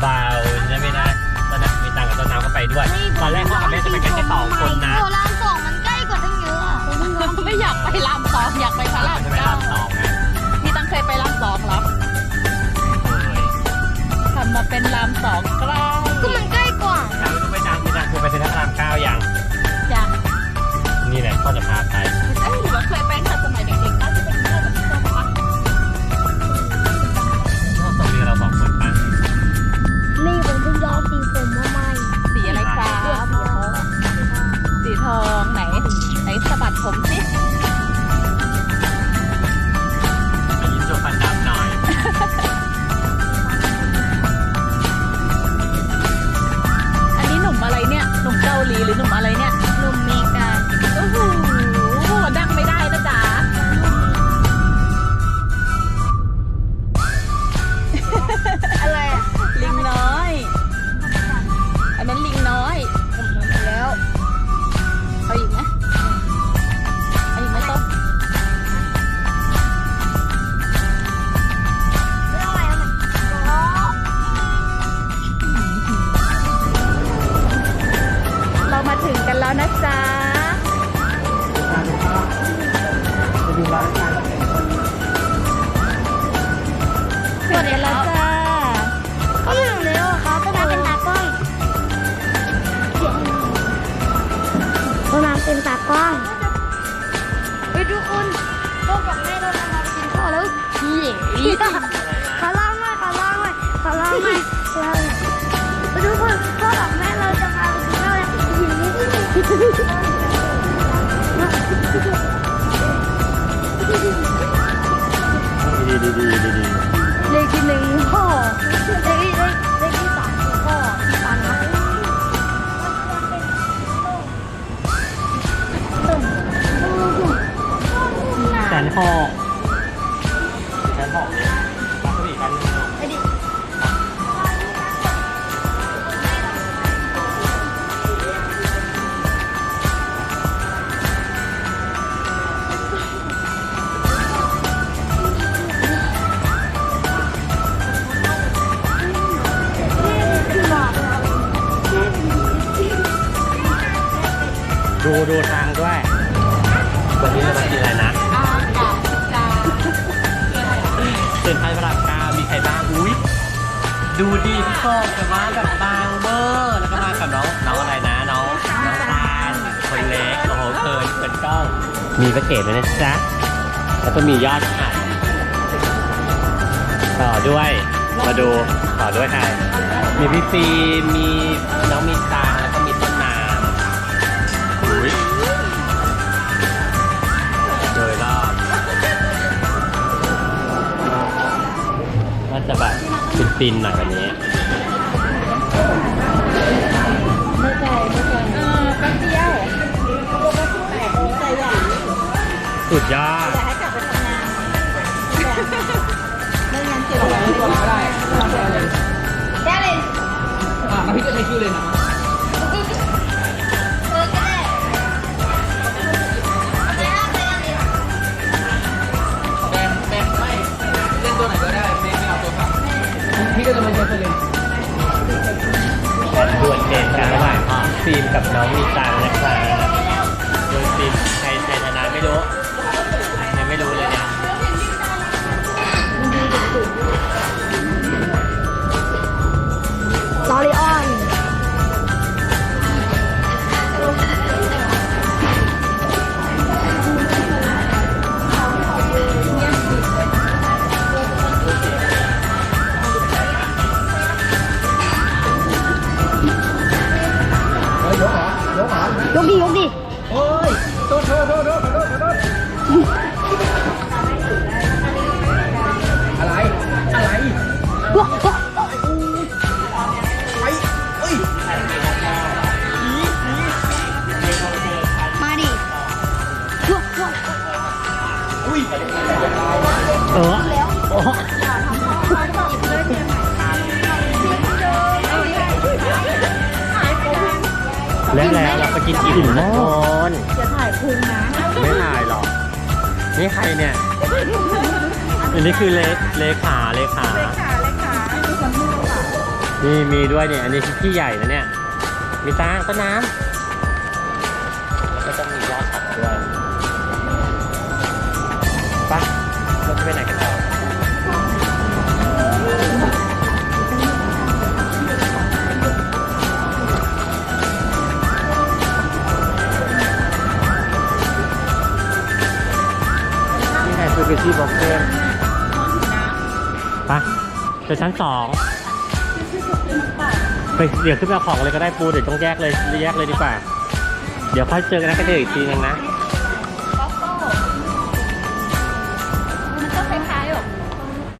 เบาๆใช่ไหมนะต้นน้ำมีตังกับต้นน้ำก็ไปด้วย ตอนแรกพ่อกับแม่จะไปกันแค่สองคนนะโอ้รามสองมันใกล้กว่าตั้งเยอะอะ ไม่อยากไปรามสองอยากไปพระรามจะไปเก้ารับสองนะ ถึงกันแล้วนะจ๊ะถึงกันแล้วจ้าเขาไม่ถึงแล้วอะครับต้องมาเป็นตากล้องต้องมาเป็นตากล้องไปทุกคนพ่อกับแม่เราจะมากินข้าวแล้วเย้ขอร้องหน่อยขอร้องหน่อยขอร้องหน่อยขอร้อง Woo! ดูดูทางด้วย วันนี้เรามากินอะไรนะอากาศจ้าคืออะไรอะเซ็นทรัลพระรามเก้ามีใครบ้าง อุ้ยดูดีพี่โก้แต่ว่าแบบบางเบอร์ แล้วก็มากับน้องน้องอะไรนะน้องน้องตาลคนเล็กโอ้โหเคินเคินกล้อง มีประเกตด้วยนะจ๊ะ แล้วก็มียอดไข่ต่อด้วย มาดูต่อด้วยใครมีพี่ฟีล์มมีน้องมีตา ฟินๆหน่อยวันนี้ไม่ไกลไม่ไกลเออแป๊บเดียวเขาบอกว่าสิบแปดนี้ใจใหญ่สุดยอดอยากให้กลับไปทำงานไม่งั้นเจ็บหลังก่อนก็ได้ได้เลยอะแล้วพี่จะใช้คิวเลยนะ ฟิล์มกับน้องมีตังนะครับโดยฟิล์มใกเหรอยกดิยกดิเฮ้ยโทษโทษโทษโทษโทษโทษอะไร อะไรว้าวว้าวไปเอ้ยมาดิว้าวว้าวอุ้ยเออโอ้ แล้วแล้วเราไปกินอิ่มทุกคนจะถ่ายพุงนะ ไม่ถ่ายหรอก นี่ใครเนี่ย อันนี้คือเลเลขาเลขาขาเลยค่ะทุกคนพูดค่ะนี่มีด้วยเนี่ย อันนี้ที่ใหญ่นะเนี่ย มีตางต้นน้ำ ไปที่บ็อกเกอร์ไปะไปชั้นสองไปเดี๋ยวขึ้นไปเอาของเลยก็ได้ปูเดี๋ยวต้องแยกเลยแยกเลยดีกว่า เดี๋ยวค่อยเจอกันนะก็เดี๋ยวอีกทีนึงนะ